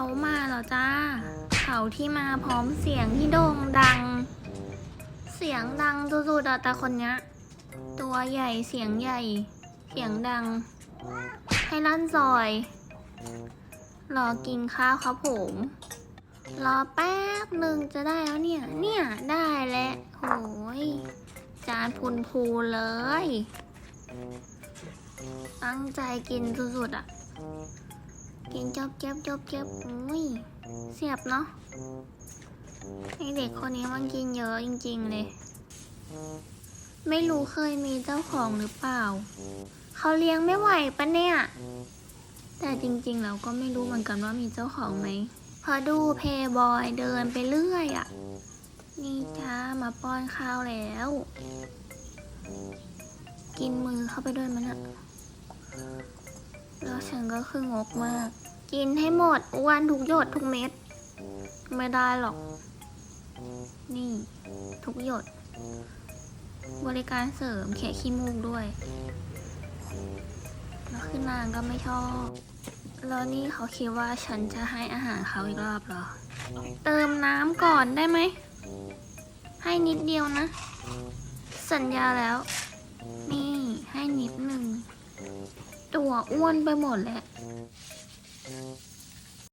เขามาเหรอจ้า เขาที่มาพร้อมเสียงที่โด่งดัง เสียงดังสุดๆอะแต่คนเนี้ยตัวใหญ่เสียงใหญ่ เสียงดัง ให้ลั่นซอย รอกินข้าวครับผม รอแป๊บหนึ่งจะได้แล้วเนี่ย เนี่ยได้แล้วโหยจานพูนพูนๆเลย ตั้งใจกินสุดๆอะ กินจบเจ็บจบเจ็บอุ้ยเสียบเนาะไอเด็กคนนี้มันกินเยอะจริง ๆ เลย ไม่รู้เคยมีเจ้าของหรือเปล่า เขาเลี้ยงไม่ไหวปะเนี่ย แต่จริงๆเราก็ไม่รู้เหมือนกันว่ามีเจ้าของไหมพอดูเพย์บอยเดินไปเรื่อยอะ่ะ นี่จ้ามาป้อนข้าวแล้ว กินมือเข้าไปด้วยมันอะ แล้วฉันก็คืองกมาก กินให้หมดอ้วนทุกหยดทุกเม็ด ไม่ได้หรอก นี่ ทุกหยด บริการเสริมแขะขี้มูกด้วย แล้วคือนางก็ไม่ชอบ แล้วนี่เขาคิดว่าฉันจะให้อาหารเขาอีกรอบเหรอ เติมน้ำก่อนได้ไหม ให้นิดเดียวนะ สัญญาแล้ว นี่ให้นิดหน อ้วนไปหมดแหละ